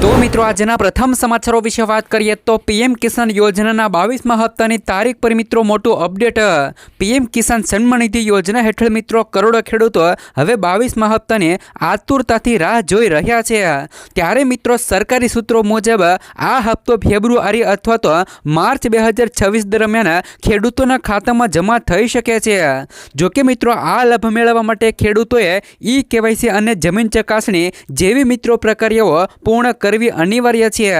તો મિત્રો, આજના પ્રથમ સમાચારો વિશે વાત કરીએ તો પીએમ કિસાન યોજનાના બાવીસમા હપ્તાની તારીખ પર મિત્રો મોટું અપડેટ. પીએમ કિસાન સન્માનિધિ યોજના હેઠળ મિત્રો કરોડો ખેડૂતો હવે બાવીસમા હપ્તાને આતુરતાથી રાહ જોઈ રહ્યા છે. ત્યારે મિત્રો, સરકારી સૂત્રો મુજબ આ હપ્તો ફેબ્રુઆરી અથવા તો માર્ચ બે હજાર છવ્વીસ દરમિયાન ખેડૂતોના ખાતામાં જમા થઈ શકે છે. જોકે મિત્રો, આ લાભ મેળવવા માટે ખેડૂતોએ ઈ કેવાયસી અને જમીન ચકાસણી જેવી મિત્રો પ્રક્રિયાઓ પૂર્ણ કરવી અનિવાર્ય છે.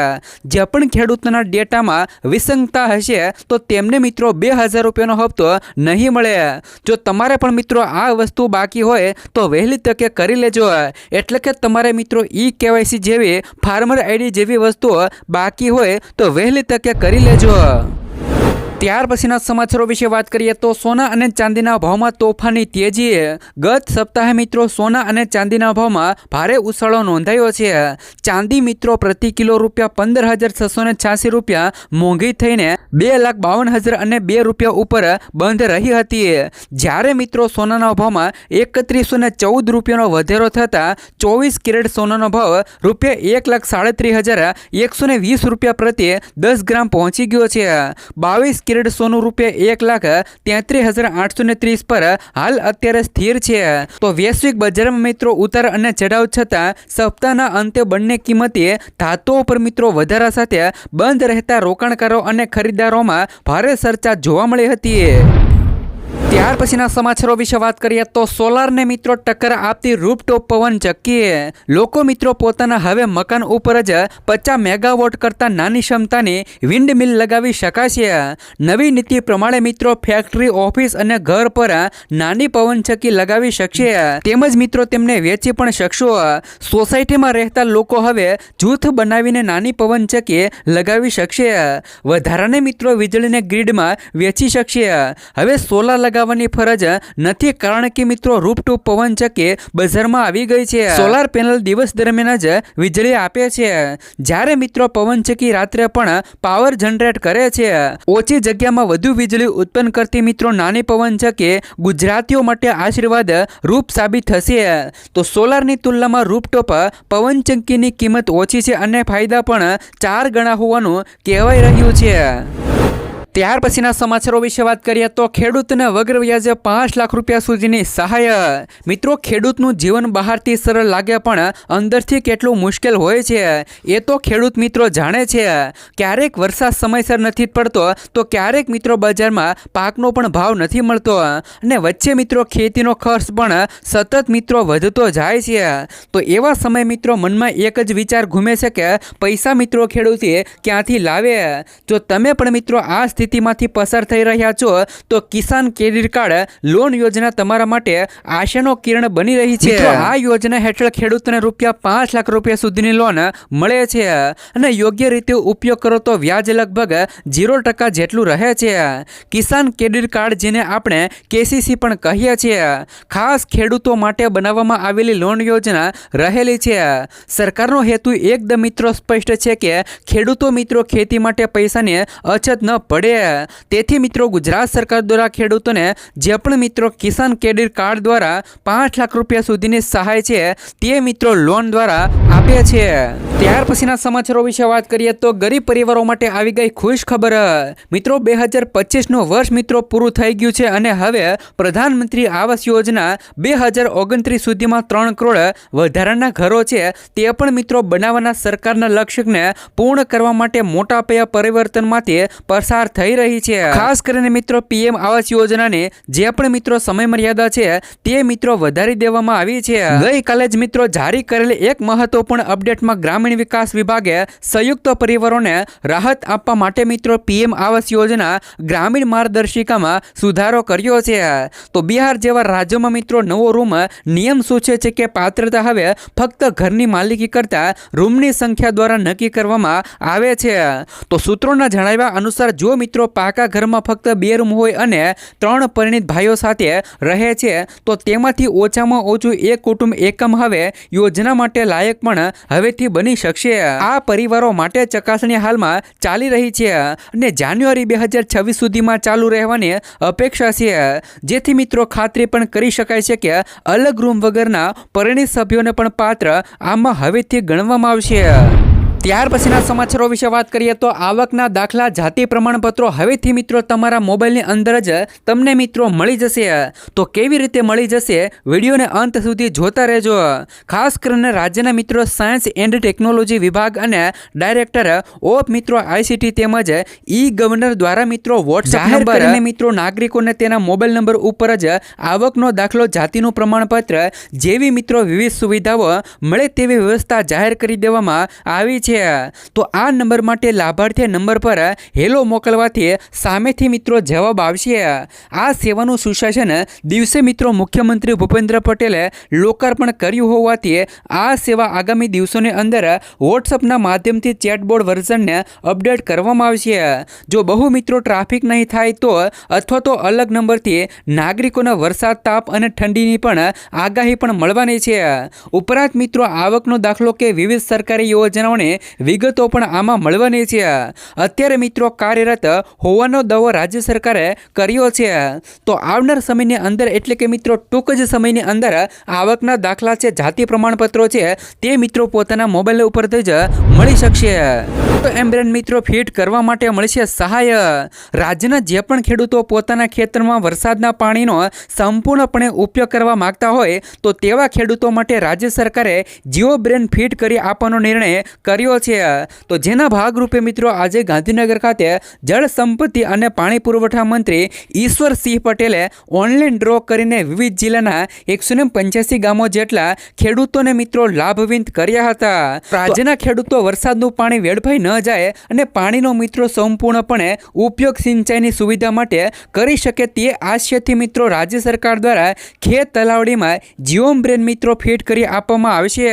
જે પણ ખેડૂતના ડેટામાં વિસંગતા હશે, તો તેમને મિત્રો બે હજાર રૂપિયાનો હપ્તો નહીં મળે. જો તમારે પણ મિત્રો આ વસ્તુ બાકી હોય, તો વહેલી તકે કરી લેજો. એટલે કે તમારે મિત્રો ઈ કેવાયસી જેવી ફાર્મર આઈડી જેવી વસ્તુઓ બાકી હોય, તો વહેલી તકે કરી લેજો. ત્યાર પછીના સમાચારો વિશે વાત કરીએ તો સોના અને ચાંદીના ભાવમાં તોફાની તેજીએ ગત સપ્તાહે મિત્રો સોના અને ચાંદીના ભાવમાં ભારે ઉછાળો નોંધાયો છે. ચાંદી મિત્રો પ્રતિ કિલો રૂપિયા પંદર હજાર છસો ને છ્યાસી રૂપિયા મોંઘી થઈને બે લાખ બાવન હજાર અને બે રૂપિયા ઉપર બંધ રહી હતી. જ્યારે મિત્રો સોનાના ભાવમાં એકત્રીસો ને ચૌદ રૂપિયાનો વધારો થતાં ચોવીસ કેરેટ સોનાનો ભાવ રૂપિયા એક લાખ સાડત્રીસ હજાર એકસો ને વીસ રૂપિયા પ્રત્યે દસ ગ્રામ પહોંચી ગયો છે. બાવીસ કેરેટ સોનું રૂપિયા એક લાખ તેત્રીસ હજાર આઠસો ને ત્રીસ પર હાલ અત્યારે સ્થિર છે. તો વૈશ્વિક બજારમાં મિત્રો ઉતાર અને ચઢાવ છતાં સપ્તાહના અંતે બંને કિંમતે ધાતુઓ પર મિત્રો વધારા સાથે બંધ રહેતા રોકાણકારો અને ખરીદદારોમાં ભારે ચર્ચા જોવા મળી હતી. ત્યાર પછીના સમાચારો વિશે વાત કરીએ તો સોલારને મિત્રો ટક્કર આપતી રૂપટોપ પવન ચક્કીએ. લોકો મિત્રો પોતાના હવે મકાન ઉપર જ પચાસ મેગાવોટ કરતાં નાની ક્ષમતાની વિન્ડ મિલ લગાવી શકાશે. નવી નીતિ પ્રમાણે મિત્રો ફેક્ટરી ઓફિસ અને ઘર પર નાની પવનચક્કી લગાવી શકશે. તેમજ મિત્રો તેમને વેચી પણ શકશો. સોસાયટીમાં રહેતા લોકો હવે જૂથ બનાવીને નાની પવનચક્કી લગાવી શકશે. વધારાને મિત્રો વીજળીને ગ્રીડમાં વેચી શકશે. હવે સોલાર લગાવવાની ફરજ નથી, કારણ કે મિત્રો, રૂપટોપ પવનચક્કી બજારમાં આવી ગઈ છે. સોલાર પેનલ દિવસ દરમિયાન જ વીજળી આપે છે. જ્યારે મિત્રો પવનચક્કી રાત્રે પણ પાવર જનરેટ કરે છે. ઓછી જગ્યામાં વધુ વીજળી ઉત્પન્ન કરતી મિત્રો, નાની પવનચક્કી ગુજરાતીઓ માટે આશીર્વાદ રૂપ સાબિત થશે. તો સોલારની તુલનામાં રૂપટોપ પવનચક્કીની કિંમત ઓછી છે અને ફાયદા પણ ચાર ગણા હોવાનું કહેવાય રહ્યું છે. ત્યાર પછીના સમાચારો વિશે વાત કરીએ તો ખેડૂતને વગર વ્યાજે પાંચ લાખ રૂપિયા સુધીની સહાય. મિત્રો, ખેડૂતનું જીવન બહારથી સરળ લાગે પણ અંદરથી કેટલું મુશ્કેલ હોય છે, એ તો ખેડૂત મિત્રો જાણે છે. ક્યારેક વરસાદ સમયસર નથી પડતો, તો ક્યારેક મિત્રો બજારમાં પાકનો પણ ભાવ નથી મળતો. અને વચ્ચે મિત્રો ખેતીનો ખર્ચ પણ સતત મિત્રો વધતો જાય છે. તો એવા સમય મિત્રો મનમાં એક જ વિચાર ઘૂમે છે કે પૈસા મિત્રો ખેડૂતે ક્યાંથી લાવે? જો તમે પણ મિત્રો આ સ્થિતિ સ્થિતિમાંથી પસાર થઈ રહ્યા છો તો કિસાન ક્રેડિટ કાર્ડ લોન યોજના તમારા માટે આશાનો કિરણ બની રહી છે. આ યોજના હેઠળ ખેડૂતને રૂપિયા પાંચ લાખ રૂપિયા સુધીની લોન મળે છે અને યોગ્ય રીતે ઉપયોગ કરો તો વ્યાજ લગભગ ઝીરો ટકા જેટલું રહે છે. કિસાન ક્રેડિટ કાર્ડ જેને આપણે કેસીસી પણ કહીએ છીએ ખાસ ખેડૂતો માટે બનાવવામાં આવેલી લોન યોજના રહેલી છે. સરકારનો હેતુ એકદમ મિત્રો સ્પષ્ટ છે કે ખેડૂતો મિત્રો ખેતી માટે પૈસાની અછત ન પડે તેથી મિત્રો, ગુજરાત સરકાર દ્વારા ખેડૂતોને જે પણ મિત્રો કિસાન ક્રેડિટ કાર્ડ દ્વારા પાંચ લાખ રૂપિયા સુધીની સહાય છે, તે મિત્રો લોન દ્વારા આપે છે. ત્યાર પછીના સમાચારો વિશે વાત કરીએ તો ગરીબ પરિવારો માટે આવી ગઈ ખુશ ખબર. મિત્રો, બે હજાર પચીસનું વર્ષ મિત્રો પૂરું થઈ ગયું છે અને હવે પ્રધાનમંત્રી આવાસ યોજના બે હજાર ઓગણત્રીસ સુધીમાં ત્રણ કરોડ વધારાના ઘરો છે, તે પણ મિત્રો બનાવવાના સરકારના લક્ષ્યને પૂર્ણ કરવા માટે મોટા પાયા પરિવર્તનમાંથી પસાર થઈ રહી છે. ખાસ કરીને મિત્રો પીએમ આવાસ યોજનાને જે પણ મિત્રો સમય મર્યાદા છે તે મિત્રો વધારી દેવામાં આવી છે. ગઈકાલે જ મિત્રો જારી કરેલી એક મહત્વપૂર્ણ અપડેટમાં ગ્રામીણ વિકાસ વિભાગે સંયુક્ત પરિવારોને રાહત આપવા માટે મિત્રો પીએમ આવાસ યોજના ગ્રામીણ માર્ગદર્શિકામાં સુધારો કર્યો છે. તો બિહાર જેવા રાજ્યોમાં મિત્રો નવો રૂમ નિયમ સૂચવે છે કે પાત્રતા હવે ફક્ત ઘરની માલિકી કરતાં રૂમની સંખ્યા દ્વારા નક્કી કરવામાં આવે છે. તો સૂત્રોના જણાવ્યા અનુસાર જો મિત્રો મિત્રો પાકા ઘરમાં ફક્ત બે રૂમ હોય અને ત્રણ પરિણિત ભાઈઓ સાથે રહે છે, તો તેમાંથી ઓછામાં ઓછું એક કુટુંબ એકમ હવે યોજના માટે લાયક પણ હવેથી બની શકશે. આ પરિવારો માટે ચકાસણી હાલમાં ચાલી રહી છે અને જાન્યુઆરી બે હજાર છવ્વીસ સુધીમાં ચાલુ રહેવાની અપેક્ષા છે. જેથી મિત્રો ખાતરી પણ કરી શકાય છે કે અલગ રૂમ વગરના પરિણિત સભ્યોને પણ પાત્ર આમાં હવેથી ગણવામાં આવશે. ત્યાર પછીના સમાચારો વિશે વાત કરીએ તો આવકના દાખલા જાતિ પ્રમાણપત્રો હવેથી મિત્રો તમારા મોબાઈલની અંદર જ તમને મિત્રો મળી જશે. તો કેવી રીતે મળી જશે વિડીયોને અંત સુધી જોતા રહેજો. ખાસ કરીને રાજ્યના મિત્રો સાયન્સ એન્ડ ટેકનોલોજી વિભાગ અને ડાયરેક્ટર ઓફ મિત્રો આઈસીટી તેમજ ઈ ગવર્નર દ્વારા મિત્રો વોટ્સએપ નંબર અને મિત્રો નાગરિકોને તેના મોબાઈલ નંબર ઉપર જ આવકનો દાખલો જાતિનું પ્રમાણપત્ર જેવી મિત્રો વિવિધ સુવિધાઓ મળે તેવી વ્યવસ્થા જાહેર કરી દેવામાં આવી છે. તો આ નંબર માટે લાભાર્થી નંબર પર હેલો મોકલવાથી સામેથી મિત્રો જવાબ આવશે. આ સેવાનું સુશાસન દિવસે મિત્રો મુખ્યમંત્રી ભૂપેન્દ્ર પટેલે લોકાર્પણ કર્યું હોવાથી આ સેવા આગામી દિવસોની અંદર વોટ્સઅપના માધ્યમથી ચેટબોર્ડ વર્ઝનને અપડેટ કરવામાં આવશે. જો બહુ મિત્રો ટ્રાફિક નહીં થાય તો અથવા તો અલગ નંબરથી નાગરિકોને વરસાદ, તાપ અને ઠંડીની પણ આગાહી પણ મળવાની છે. ઉપરાંત મિત્રો આવકનો દાખલો કે વિવિધ સરકારી યોજનાઓની વિગતો પણ આમાં મળવાની છે. અત્યારે મિત્રો કાર્યરત હોવાનો દાવો રાજ્ય સરકારે કર્યો છે. તો આવનાર સમયની અંદર એટલે કે મિત્રો ટૂંક જ સમયની અંદર આવકના દાખલા છે, જાતિ પ્રમાણપત્રો છે, તે મિત્રો પોતાના મોબાઈલ ઉપરથી જ મળી શકશે. તો એમ્બ્રેન મિત્રો ફિટ કરવા માટે મળશે સહાય. રાજ્યના જે પણ ખેડૂતો પોતાના ખેતરમાં વરસાદના પાણીનો સંપૂર્ણપણે ઉપયોગ કરવા માગતા હોય, તો તેવા ખેડૂતો માટે રાજ્ય સરકારે જીઓ બ્રેન ફિટ કરી આપવાનો નિર્ણય કર્યો છે. તો જેના ભાગરૂપે મિત્રો આજે ગાંધીનગર ખાતે જળ સંપત્તિ અને પાણી પુરવઠા મંત્રી ઈશ્વરસિંહ પટેલે ઓનલાઈન ડ્રો કરીને વિવિધ જિલ્લાના એકસો ને પંચ્યાસી ગામો જેટલા ખેડૂતોને મિત્રો લાભવિંત કર્યા હતા. રાજ્યના ખેડૂતો વરસાદનું પાણી વેડફાઈ ન જાય અને પાણીનો મિત્રો સંપૂર્ણપણે ઉપયોગ સિંચાઈની સુવિધા માટે કરી શકે તે આશયથી મિત્રો રાજ્ય સરકાર દ્વારા ખેત તલાવડીમાં જીઓમ બ્રેન મિત્રો ફિટ કરી આપવામાં આવશે.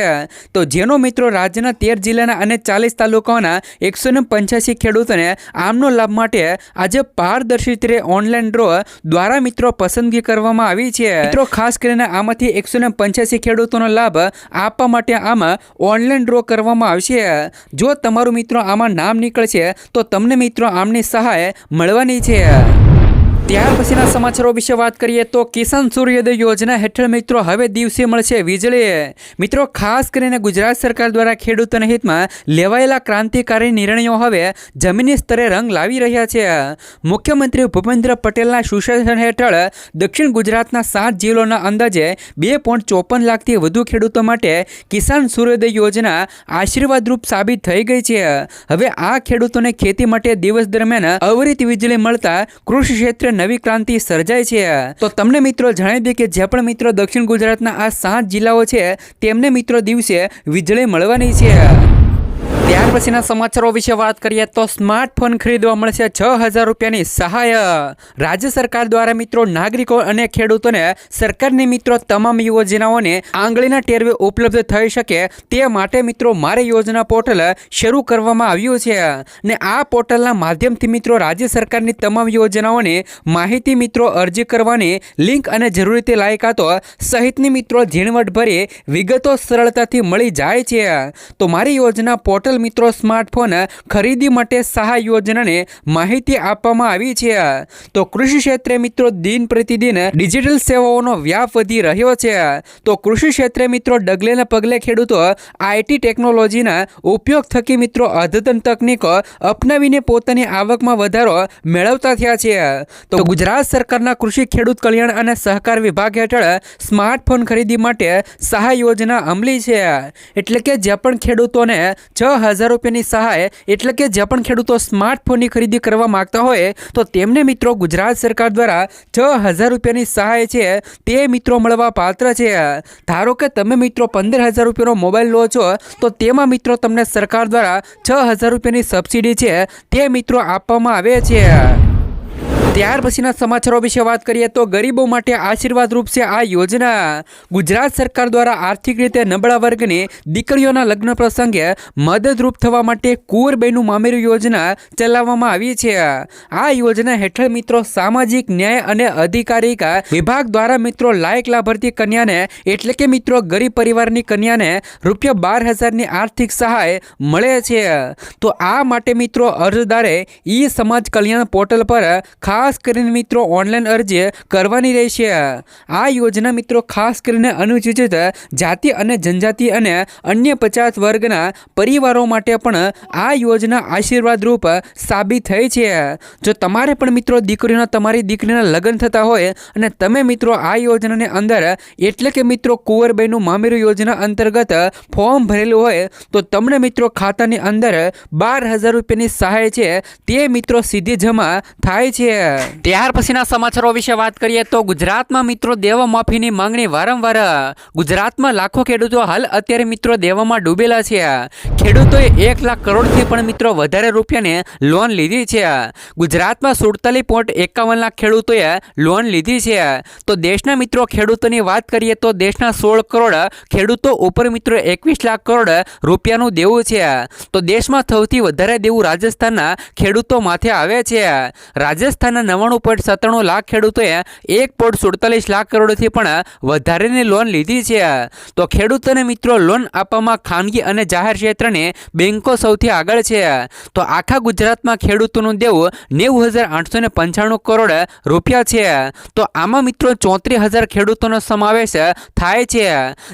તો જેનો મિત્રો રાજ્યના તેર જિલ્લાના અને ચાલીસ તાલુકાઓના એકસો ને પંચ્યાસી ખેડૂતોને આમનો લાભ માટે આજે પારદર્શી રીતે ઓનલાઈન ડ્રો દ્વારા મિત્રો પસંદગી કરવામાં આવી છે. મિત્રો, ખાસ કરીને આમાંથી એકસો ને પંચ્યાસી ખેડૂતોનો લાભ આપવા માટે આમાં ઓનલાઈન ડ્રો કરવામાં આવશે. જો તમારું મિત્રો આમાં નામ નીકળશે, તો તમને મિત્રો આમની સહાય મળવાની છે. ત્યાર પછીના સમાચારો વિશે વાત કરીએ તો કિસાન સૂર્યોદય યોજના હેઠળ મિત્રો હવે દિવસે મળશે વીજળી. મિત્રો, ખાસ કરીને ગુજરાત સરકાર દ્વારા ખેડૂતોના હિતમાં લેવાયેલા ક્રાંતિકારી નિર્ણયો હવે જમીની સ્તરે રંગ લાવી રહ્યા છે. મુખ્યમંત્રી ભૂપેન્દ્ર પટેલના સુશાસન હેઠળ દક્ષિણ ગુજરાતના સાત જિલ્લોના અંદાજે બે પોઈન્ટ ચોપન લાખથી વધુ ખેડૂતો માટે કિસાન સૂર્યોદય યોજના આશીર્વાદરૂપ સાબિત થઈ ગઈ છે. હવે આ ખેડૂતોને ખેતી માટે દિવસ દરમિયાન અવરિત વીજળી મળતા કૃષિ ક્ષેત્રે નવી ક્રાંતિ સર્જાય છે. તો તમને મિત્રો જણાવી દઈએ કે જે પણ મિત્રો દક્ષિણ ગુજરાતના આ સાત જિલ્લાઓ છે, તેમને મિત્રો દિવસે વીજળી મળવાની છે. ત્યાર પછીના સમાચારો વિશે વાત કરીએ તો સ્માર્ટફોન ખરીદવા મળશે છ હજાર રૂપિયાની સહાય. રાજ્ય સરકાર દ્વારા મિત્રો નાગરિકો અને ખેડૂતોને સરકારની મિત્રો તમામ યોજનાઓને આંગળીના ટેરવે ઉપલબ્ધ થઈ શકે તે માટે મિત્રો મારે યોજના પોર્ટલ શરૂ કરવામાં આવ્યું છે ને આ પોર્ટલના માધ્યમથી મિત્રો રાજ્ય સરકારની તમામ યોજનાઓને માહિતી મિત્રો અરજી કરવાની લિંક અને જરૂરી તે લાયકાતો સહિતની મિત્રો ઝીણવટભરી વિગતો સરળતાથી મળી જાય છે. તો મારી યોજના પોર્ટલ મિત્રો સ્માર્ટફોન ખરીદી માટે સહાય યોજનાને માહિતી આપવામાં આવી છે. તો કૃષિ ક્ષેત્રે મિત્રો દિન પ્રતિદિન ડિજિટલ સેવાઓનો વ્યાપ વધી રહ્યો છે. તો કૃષિ ક્ષેત્રે મિત્રો ડગલેના પગલે ખેડૂતો આઈટી ટેકનોલોજીના ઉપયોગ થકી મિત્રો અદ્યતન તકનીકો અપનાવીને પોતાની આવકમાં વધારો મેળવતા થયા છે. તો ગુજરાત સરકારના કૃષિ ખેડૂત કલ્યાણ અને સહકાર વિભાગ હેઠળ સ્માર્ટફોન ખરીદી માટે સહાય યોજના અમલી છે. એટલે કે જે પણ ખેડૂતોને છ હજાર રૂપિયાની સહાય એટલે કે જે પણ ખેડૂતો સ્માર્ટફોનની ખરીદી કરવા માગતા હોય, તો તેમને મિત્રો ગુજરાત સરકાર દ્વારા છ હજાર રૂપિયાની સહાય છે, તે મિત્રો મળવા પાત્ર છે. ધારો કે તમે મિત્રો પંદર હજાર રૂપિયાનો મોબાઈલ લો છો, તો તેમાં મિત્રો તમને સરકાર દ્વારા છ હજાર રૂપિયાની સબસિડી છે, તે મિત્રો આપવામાં આવે છે. ત્યાર પછીના સમાચારો વિશે વાત કરીએ તો ગરીબો માટે આશીર્વાદરૂપ છે આ યોજના. ગુજરાત સરકાર દ્વારા આર્થિક રીતે નબળા વર્ગની દીકરીઓના લગ્ન પ્રસંગે મદદરૂપ થવા માટે કુંવરબાઈનું મામેરું યોજના ચલાવવામાં આવી છે. આ યોજના હેઠળ મિત્રો સામાજિક ન્યાય અને અધિકારિકા વિભાગ દ્વારા મિત્રો લાયક લાભાર્થી કન્યાને એટલે કે મિત્રો ગરીબ પરિવારની કન્યાને રૂપિયા બાર હજારની આર્થિક સહાય મળે છે. તો આ માટે મિત્રો અરજદારે ઈ સમાજ કલ્યાણ પોર્ટલ પર ખાસ કરીને મિત્રો ઓનલાઈન અરજી કરવાની રહેશે. આ યોજના મિત્રો ખાસ કરીને અનુસૂચિત જાતિ અને જનજાતિ અને અન્ય પચાસ વર્ગના પરિવારો માટે પણ આ યોજના આશીર્વાદરૂપ સાબિત થઈ છે. જો તમારે પણ મિત્રો દીકરીના તમારી દીકરીના લગ્ન થતા હોય અને તમે મિત્રો આ યોજનાની અંદર એટલે કે મિત્રો કુંવરબાઈનું મામેરું યોજના અંતર્ગત ફોર્મ ભરેલું હોય તો તમને મિત્રો ખાતાની અંદર બાર હજાર રૂપિયાની સહાય છે તે મિત્રો સીધી જમા થાય છે. ત્યાર પછીના સમાચારો વિશે વાત કરીએ તો ગુજરાતમાં મિત્રો દેવા માફીની માંગણી વારંવાર. ગુજરાતમાં લાખો ખેડૂતો હાલ અત્યારે મિત્રો દેવામાં ડૂબેલા છે. ખેડૂતોએ એક લાખ કરોડથી પણ મિત્રો વધારે રૂપિયાને લોન લીધી છે. ગુજરાતમાં સુડતાલીસ પોઈન્ટ એકાવન લાખ ખેડૂતોએ લોન લીધી છે. તો દેશના મિત્રો ખેડૂતોની વાત કરીએ તો દેશના સોળ કરોડ ખેડૂતો ઉપર મિત્રો એકવીસ લાખ કરોડ રૂપિયાનું દેવું છે. તો દેશમાં સૌથી વધારે દેવું રાજસ્થાનના ખેડૂતો માથે આવે છે. રાજસ્થાનના નવ્વાણું પોઈન્ટ સત્તાણું લાખ ખેડૂતોએ એક પોઈન્ટ સુડતાલીસ લાખ કરોડથી પણ વધારેની લોન લીધી છે. તો ખેડૂતોને મિત્રો લોન આપવામાં ખાનગી અને જાહેર ક્ષેત્રની બેન્કો સૌથી આગળ છે. તો આખા ગુજરાતમાં ખેડૂતોનું દેવું નેવું હજાર આઠસો ને પંચાણું કરોડ રૂપિયા છે. તો આમાં મિત્રો ચોત્રીસ હજાર ખેડૂતોનો સમાવેશ થાય છે.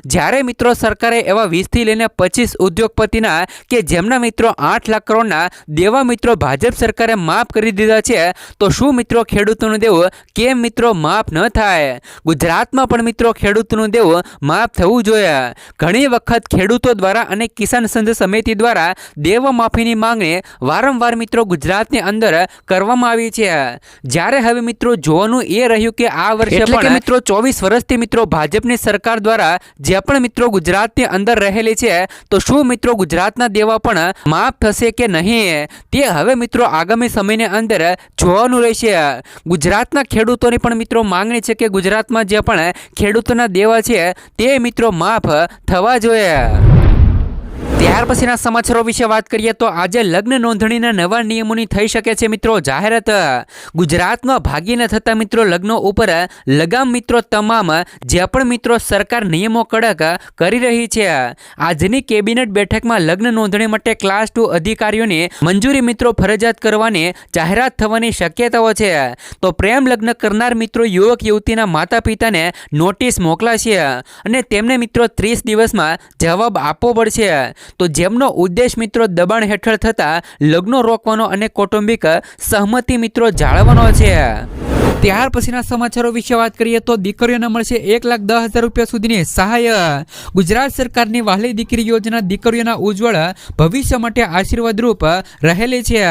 જ્યારે મિત્રો સરકારે એવા વીસથી લઈને પચીસ ઉદ્યોગપતિના કે જેમના મિત્રો આઠ લાખ કરોડના દેવા મિત્રો ભાજપ સરકારે માફ કરી દીધા છે, તો શું મિત્રો ખેડૂતોનું દેવું કેમ મિત્રો માફ ન થાય? ગુજરાતમાં પણ મિત્રો ખેડૂતોનું દેવું માફ થવું જોઈએ. ઘણી વખત ખેડૂતો દ્વારા અને કિસાન સંઘ સમિતિ દ્વારા દેવા માફીની માંગણી વારંવાર મિત્રો ગુજરાતની અંદર કરવામાં આવી છે. જ્યારે હવે મિત્રો જોવાનું એ રહ્યું કે આ વર્ષે પણ મિત્રો ચોવીસ વર્ષથી મિત્રો ભાજપની સરકાર દ્વારા જે પણ મિત્રો ગુજરાતની અંદર રહેલી છે તો શું મિત્રો ગુજરાતના દેવા પણ માફ થશે કે નહીં? તે હવે મિત્રો આગામી સમયની અંદર જોવાનું રહેશે. ગુજરાતના ખેડૂતોની પણ મિત્રો માંગણી છે કે ગુજરાતમાં જે પણ ખેડૂતોના દેવા છે તે મિત્રો માફ થવા જોઈએ. ત્યાર પછીના સમાચારો વિશે વાત કરીએ તો આજે લગ્ન નોંધણીના નવા નિયમોની થઈ શકે છે મિત્રો. જાહેરાત ગુજરાતમાં ભાગીને થતા મિત્રો લગ્નો ઉપર લગામ મિત્રો તમામ જે પણ મિત્રો સરકાર નિયમો કડક કરી રહી છે. આજની કેબિનેટ બેઠકમાં લગ્ન નોંધણી માટે ક્લાસ ટુ અધિકારીઓની મંજૂરી મિત્રો ફરજિયાત કરવાની જાહેરાત થવાની શક્યતાઓ છે. તો પ્રેમ લગ્ન કરનાર મિત્રો, યુવક યુવતીના માતા પિતાને નોટિસ મોકલાશે અને તેમને મિત્રો ત્રીસ દિવસમાં જવાબ આપવો પડશે. તો જેમનો ઉદ્દેશ મિત્રો દબાણ હેઠળ થતા લગ્નો રોકવાનો અને કૌટુંબિક સહમતિ મિત્રો જાળવવાનો છે. ત્યાર પછીના સમાચારો વિશે વાત કરીએ તો દીકરીઓને મળશે એક લાખ દસ હજાર રૂપિયા સુધીની સહાય. ગુજરાત સરકારની વહાલી દીકરી યોજના દીકરીઓના ઉજ્જવળ ભવિષ્ય માટે આશીર્વાદરૂપ રહેલી છે.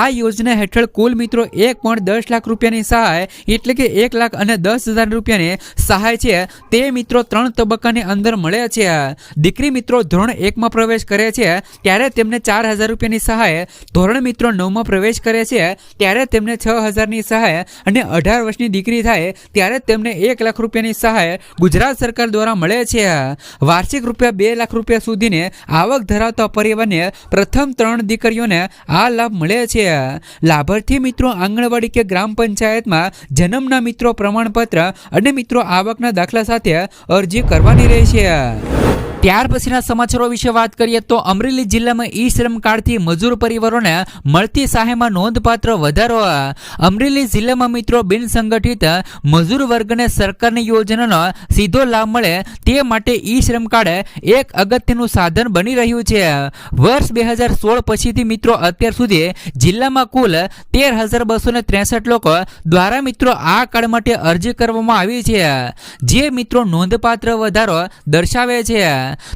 આ યોજના હેઠળ કુલ મિત્રો એક પોઈન્ટ દસ લાખ રૂપિયાની સહાય એટલે કે એક લાખ અને દસ હજાર રૂપિયાની સહાય છે. તે મિત્રો ત્રણ તબક્કાની અંદર મળે છે. દીકરી મિત્રો ધોરણ એકમાં પ્રવેશ કરે છે, ત્યારે તેમને ચાર હજાર રૂપિયાની સહાય. ધોરણ મિત્રો નવમાં પ્રવેશ કરે છે, ત્યારે તેમને છ હજારની સહાય અને અઢાર વર્ષની દીકરી થાય, ત્યારે તેમને એક લાખ રૂપિયાની સહાય ગુજરાત સરકાર દ્વારા મળે છે. વાર્ષિક રૂપિયા બે લાખ રૂપિયા સુધીની આવક ધરાવતા પરિવારને પ્રથમ ત્રણ દીકરીઓને આ લાભ મળે છે. લાભાર્થી મિત્રો આંગણવાડી કે ગ્રામ પંચાયતમાં જન્મના મિત્રો પ્રમાણપત્ર અને મિત્રો આવકના દાખલા સાથે અરજી કરવાની રહેશે. ત્યાર પછીના સમાચારો વિશે વાત કરીએ તો અમરેલી જિલ્લામાં ઈ શ્રમ કાર્ડથી મજૂર પરિવારોને મળતી સહાયમાં નોંધપાત્ર વધારો અમરેલી જિલ્લામાં મિત્રો બિન સંગઠિત મજૂર વર્ગને સરકારની યોજનાનો સીધો લાભ મળે તે માટે ઈ શ્રમ કાર્ડ એક અગત્યનું સાધન બની રહ્યું છે. વર્ષ બે હજાર સોળ પછીથી મિત્રો અત્યાર સુધી જિલ્લામાં કુલ તેર હજાર બસો ને ત્રેસઠ લોકો દ્વારા મિત્રો આ કાર્ડ માટે અરજી કરવામાં આવી છે. જે મિત્રો નોંધપાત્ર વધારો દર્શાવે છે.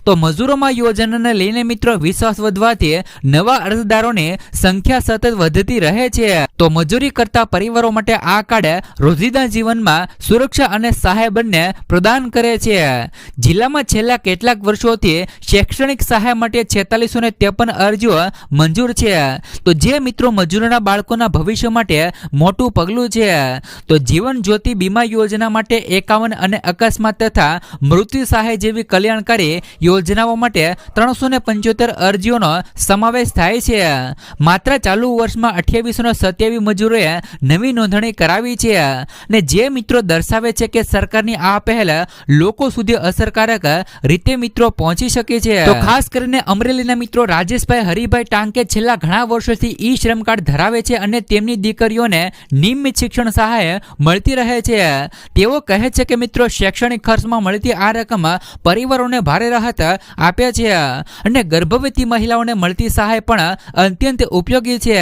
તો મજૂરોમાં યોજનાને લઈને મિત્રો વિશ્વાસ વધવાથી નવા અરજદારોની સંખ્યા સતત વધતી રહે છે. તો મજૂરી કરતા પરિવારો માટે આ કાર્ડ રોજિંદા જીવનમાં સુરક્ષા અને સહાય બંને પ્રદાન કરે છે. જિલ્લામાં છેલ્લા કેટલાક વર્ષોથી શૈક્ષણિક સહાય માટે છેતાલીસો ને ત્રેપન અરજીઓ મંજૂર છે. તો જે મિત્રો મજૂરોના બાળકોના ભવિષ્ય માટે મોટું પગલું છે. તો જીવન જ્યોતિ બીમા યોજના માટે એકાવન અને અકસ્માત તથા મૃત્યુ સહાય જેવી કલ્યાણકારી યોજનાઓ માટે ત્રણસો ને પંચોતેર અરજીઓનો સમાવેશ થાય છે. માત્ર ચાલુ વર્ષમાં અઠ્યાવીસો સત્યાવીસ મજૂરોએ નવી નોંધણી કરાવી છે ને જે મિત્રો દર્શાવે છે કે સરકારની આ પહેલ લોકો સુધી અસરકારક રીતે મિત્રો પહોંચી શકે છે. ખાસ કરીને અમરેલીના મિત્રો રાજેશભાઈ, હરિભાઈ ટાંકે છેલ્લા ઘણા વર્ષોથી ઈ શ્રમ કાર્ડ ધરાવે છે અને તેમની દીકરીઓને નિયમિત શિક્ષણ સહાય મળતી રહે છે. તેઓ કહે છે કે મિત્રો, શૈક્ષણિક ખર્ચમાં મળતી આ રકમ પરિવારોને ભારે રાહત આપે છે. અને ગર્ભવતી મહિલાઓને મળતી સહાય પણ અત્યંત ઉપયોગી છે.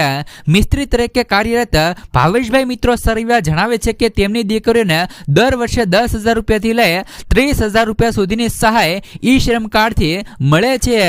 મિસ્ત્રી તરીકે કાર્યરત ભાવેશભાઈ મિત્રો સરવિયા જણાવે છે કે તેમની દીકરીઓને દર વર્ષે દસ હજાર રૂપિયાથી લઈ ત્રીસ હજાર રૂપિયા સુધીની સહાય ઈ શ્રમ કાર્ડથી મળે છે.